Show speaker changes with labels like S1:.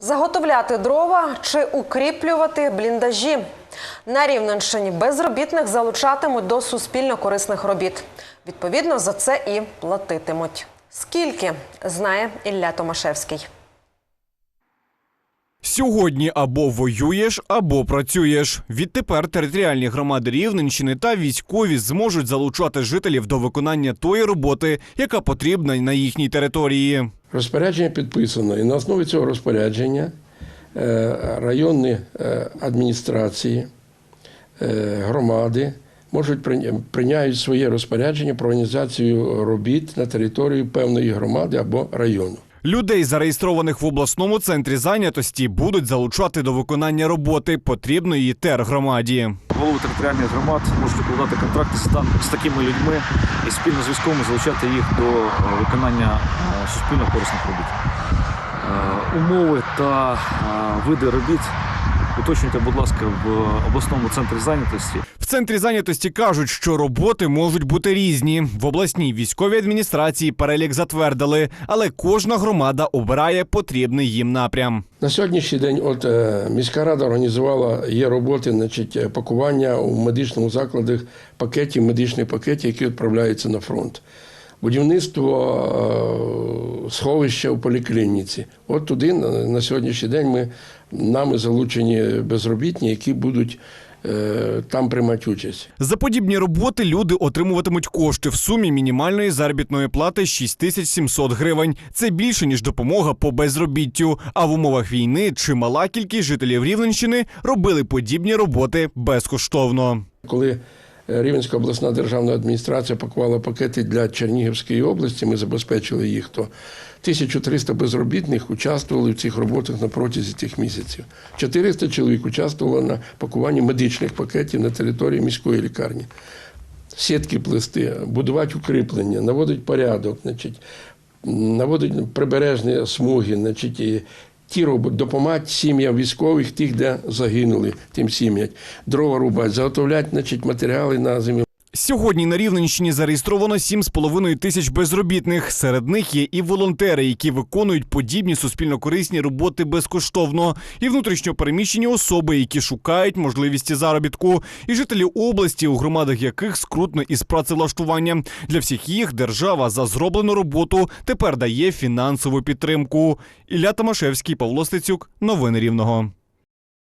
S1: Заготовляти дрова чи укріплювати бліндажі. На Рівненщині безробітних залучатимуть до суспільно корисних робіт. Відповідно, за це і платитимуть. Скільки знає Ілля Томашевський.
S2: Сьогодні або воюєш, або працюєш. Відтепер територіальні громади Рівненщини та військові зможуть залучати жителів до виконання тої роботи, яка потрібна на їхній території.
S3: Розпорядження підписано, і на основі цього розпорядження е, районні е, адміністрації, е, громади можуть прийня- прийняють своє розпорядження про організацію робіт на території певної громади або району.
S2: Людей, зареєстрованих в обласному центрі зайнятості, будуть залучати до виконання роботи потрібної тергромаді.
S4: Голови територіальних громад можуть укладати контракти з, такими людьми і спільно з військовими залучати їх до е, виконання е, суспільно корисних робіт. Е, Умови та види робіт уточнюйте, будь ласка, в обласному центрі зайнятості.
S2: В центрі зайнятості кажуть, що роботи можуть бути різні. В обласній військовій адміністрації перелік затвердили, але кожна громада обирає потрібний їм напрям.
S3: На сьогоднішній день от, е, міська рада організувала є роботи, значить, е, пакування у медичному закладах пакетів, медичних пакетів, які відправляються на фронт. Будівництво е, сховища у поліклініці. От туди на, сьогоднішній день ми нами залучені безробітні, які будуть е, там приймати участь.
S2: За подібні роботи люди отримуватимуть кошти в сумі мінімальної заробітної плати 6700 гривень. Це більше ніж допомога по безробіттю. А в умовах війни чимала кількість жителів Рівненщини робили подібні роботи безкоштовно.
S3: Коли Рівненська обласна державна адміністрація пакувала пакети для Чернігівської області, ми забезпечили їх, то 1300 безробітних участвували в цих роботах на протязі тих місяців. 400 чоловік участвувало на пакуванні медичних пакетів на території міської лікарні. Сітки плести, будувати укріплення, наводить порядок, значить, наводить прибережні смуги, значить, ті роботи, допомагати сім'ям військових, тих, де загинули, тим сім'ям, дрова рубати, заготовляти значить, матеріали на зиму.
S2: Сьогодні на Рівненщині зареєстровано 7,5 тисяч безробітних. Серед них є і волонтери, які виконують подібні суспільно-корисні роботи безкоштовно, і внутрішньо переміщені особи, які шукають можливості заробітку, і жителі області, у громадах яких скрутно із працевлаштуванням. Для всіх їх держава за зроблену роботу тепер дає фінансову підтримку. Ілля Томашевський, Павло Стецюк, новини Рівного.